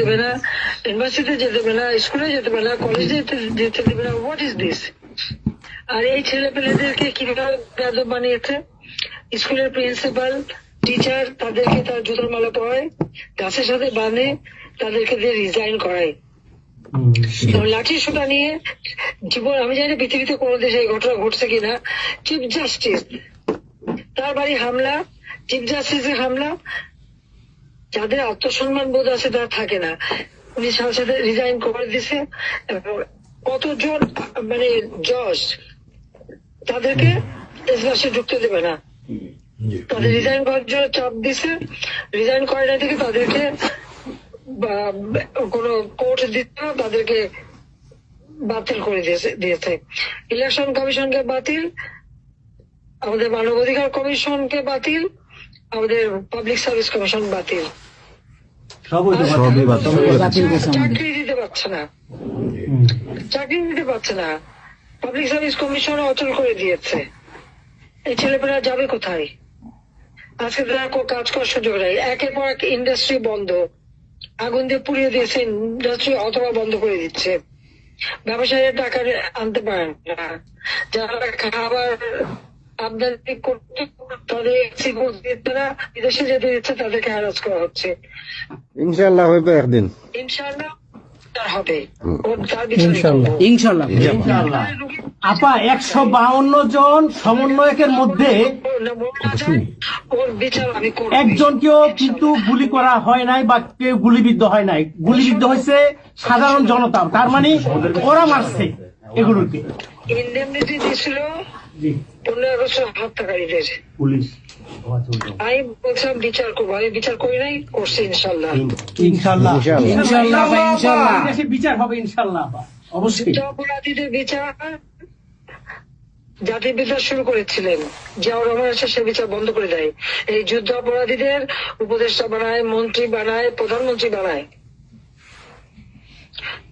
দেবে না ইউনিভার্সিটিতে যেতে দেবে না স্কুলে যেতে দেবে না কলেজে যেতে যেতে দেবে না হোয়াট ইজ দিস আর এই ছেলে পেলেদেরকে কীভাবে বেদব বানিয়েছে? স্কুলের প্রিন্সিপাল টিচার তাদেরকে তার জুতোর মালা পরায় গাছের সাথে বাঁধে তাদেরকে দিয়ে রিজাইন করায়। লাঠি সোটা নিয়ে জীবন আমি জানি পৃথিবীতে কোনো দেশে এই ঘটনা ঘটছে কিনা চিফ জাস্টিস তার বাড়ি হামলা চিফ জাস্টিসের হামলা যাদের আত্মসম্মান বোধ আছে তারা থাকে না। উনি সাথে সাথে রিজাইন করে দিছে। কতজন মানে জজ তাদেরকে এজলাসে ঢুকতে দেবে না। তাদের রিজাইন করার জন্য চাপ দিছে। রিজাইন করে না থেকে তাদেরকে বা কোনো কোর্ট দিতে না তাদেরকে বাতিল করে দিয়েছে দিয়েছে। ইলেকশন কমিশনকে বাতিল আমাদের মানবাধিকার কমিশনকে বাতিল আমাদের পাবলিক সার্ভিস কমিশন বাতিল। সবই বাতিল। চাকরি দিতে পারছে না। চাকরি দিতে পারছে না। পাবলিক সার্ভিস কমিশন অচল করে দিয়েছে। এই ছেলেপেলা যাবে কোথায়? আজকে তারা কাজ করার সুযোগ নেই। একের পর এক ইন্ডাস্ট্রি বন্ধ। আগুন দিয়ে পুড়িয়ে দিয়েছে ইন্ডাস্ট্রি অথবা বন্ধ করে দিচ্ছে। ব্যবসায়ীরা টাকা আনতে পারেন না। যারা খাবার আমদানি করতে তাদের দিচ্ছে বিদেশে যেতে দিচ্ছে তাদেরকে হ্যারাস করা হচ্ছে। ইনশাল্লাহ একদিন। হবে। ইনশাআল্লাহ। ইনশাল্লাহ আপা একশো বাউন্ন জন সমন্বয়কের মধ্যে ওর বিচার আমি করব। একজনকেও কিন্তু গুলি করা হয় নাই বা কেউ গুলিবিদ্ধ হয় নাই। গুলিবিদ্ধ হয়েছে সাধারণ জনতা। তার মানে ওরা মারছে। এগুলোকে। ইন্ডেমনিটি দিয়েছিল জি। পনেরো আগস্ট হত্যাকারীদের। পুলিশ। আমি বলছিলাম বিচার করব। আমি বিচার করি নাই করছি ইনশাল্লাহ ইনশাল্লাহ ইনশাআল্লাহ। ইনশাআল্লাহ আপা, ইনশাআল্লাহ। দেশে বিচার হবে ইনশাল্লাহ অবশ্যই। অপরাধীদের বিচার জাতির বিচার শুরু করেছিলেন। জিয়াউর রহমান এসে সে বিচার বন্ধ করে দেয়। এই যুদ্ধ অপরাধীদের উপদেষ্টা বানায় মন্ত্রী বানায় প্রধানমন্ত্রী বানায়।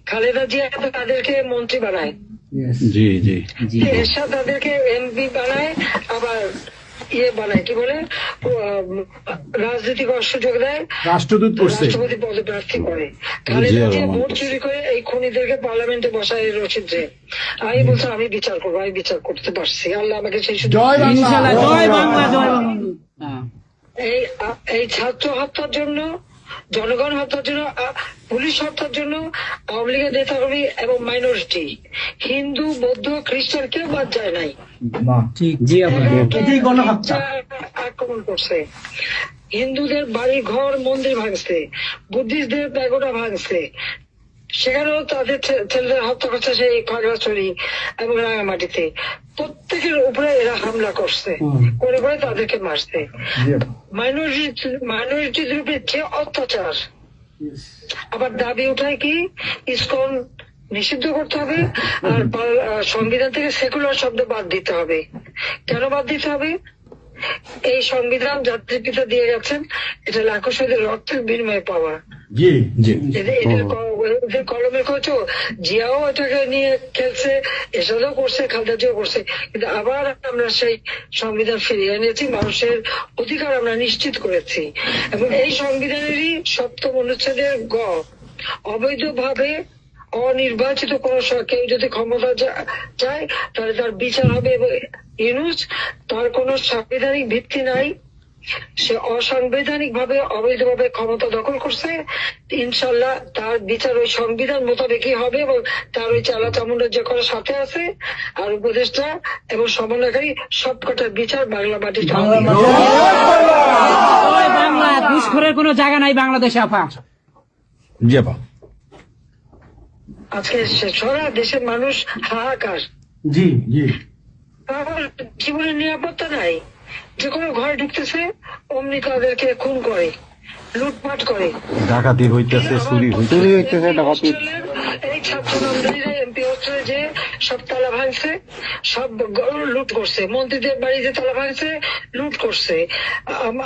খালেদা জিয়া তাদেরকে মন্ত্রী বানায়। জি জি। জি এরশাদ তাদেরকে এমপি বানায় আবার ইয়ে বানায় কি বলে? উম, রাজনীতি সুযোগ দেয়। রাষ্ট্রদূত করছে। রাষ্ট্রপতি পদে প্রার্থী করে। খালেদা জিয়া ভোট চুরি করে এই খুনিদেরকে পার্লামেন্টে বসায় রচিত যে। আমি বলছি আমি বিচার করব আমি বিচার করতে পারছি। আল্লাহ আমাকে সেই সুযোগ জয় বাংলা। জয় বাংলা জয় বাংলা। হ্যাঁ। এই এই ছাত্র হত্যার জন্য জনগণ হত্যার জন্য পুলিশ হত্যার জন্য আওয়ামী লীগের নেতাকর্মী এবং মাইনরিটি হিন্দু বৌদ্ধ খ্রিস্টান কেউ বাদ যায় নাই। আক্রমণ করছে। হিন্দুদের বাড়ি ঘর মন্দির ভাঙছে। বুদ্ধিস্টদের প্যাগোডা ভাঙছে। সেখানেও তাদের ছেলেদের হত্যা করছে সেই খাগড়াছড়ি এবং রাঙামাটিতে। প্রত্যেকের উপরে এরা হামলা করছে। করে করে তাদেরকে মারছে। মাইনরিটি মাইনরিটিদের উপরে যে অত্যাচার আবার দাবি উঠায় কি? ইসকন নিষিদ্ধ করতে হবে আর সংবিধান থেকে সেকুলার শব্দ বাদ দিতে হবে। কেন বাদ দিতে হবে? এই সংবিধান জাতির পিতা দিয়ে গেছেন এটা লাখো শহীদের রক্তের বিনিময়ে পাওয়া। জি কলমে কচু জিয়াও এটাকে নিয়ে খেলছে, এসবও করছে, খালদাজিও করছে। কিন্তু আবার আমরা সেই সংবিধান ফিরিয়ে এনেছি, মানুষের অধিকার আমরা নিশ্চিত করেছি। এবং এই সংবিধানেরই সপ্তম অনুচ্ছেদের গ, অবৈধভাবে অনির্বাচিত কোন কেউ যদি ক্ষমতা চায়, তাহলে তার বিচার হবে। এবং ইউনুস তার কোনো সাংবিধানিক ভিত্তি নাই। সে অসাংবিধানিক ভাবে অবৈধভাবে ক্ষমতা দখল করছে। ইনশাল্লাহ তার বিচার ওই সংবিধান মোতাবেকই হবে এবং তার ওই চালা চামুন্ডা যে করার সাথে আছে আর উপদেষ্টা এবং সমন্বয়কারী সবকটার বিচার বাংলা জয় বাংলা ঘুষখোরের কোনো জায়গা নাই বাংলাদেশে আপা। জি আপা। আজকে সে- সারা দেশের মানুষ হাহাকার। জি জি। জীবনের নিরাপত্তা নাই। যে কোনো ঘরে ঢুকতেছে অমনি তাদেরকে খুন করে লুটপাট করে। ডাকাতি হইতেছে চুরি হইতেছে। চুরি হইতেছে ডাকাতি এই ছাত্র নামদারিরা এমপি হোস্টেলে যে সব তালা ভাঙছে সব লুট করছে। মন্ত্রীদের বাড়িতে তালা ভাঙছে লুট করছে।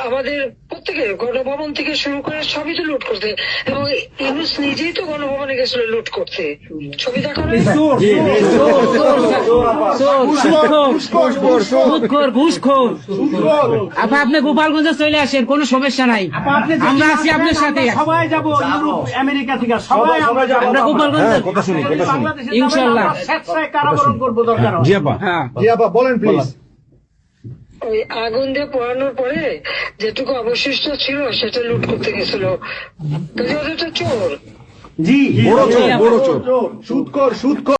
আমাদের প্রত্যেকে গণভবন থেকে শুরু করে সবই তো লুট করছে এবং ইউনুস নিজেই তো গণভবনে গেছিল লুট করতে ছবি দেখো। আপা আপনি গোপালগঞ্জে চলে আসেন কোনো সমস্যা নাই আমরা আছি আপনার সাথে সবাই যাব ইউরোপ আমেরিকা থেকে সবাই আমরা যাব। আমরা গোপালগঞ্জে কথা শুনি কথা শুনি ইনশাআল্লাহ। স্বেচ্ছায় কারাবরণ করব দরকার জি আপা হ্যাঁ জি আপা বলেন প্লিজ ওই আগুন দিয়ে পোড়ানোর পরে যেটুকু অবশিষ্ট ছিল সেটা লুট করতে গেছিল। তো চোর। জি বড় চোর বড় চোর। সুদ কর সুদ কর।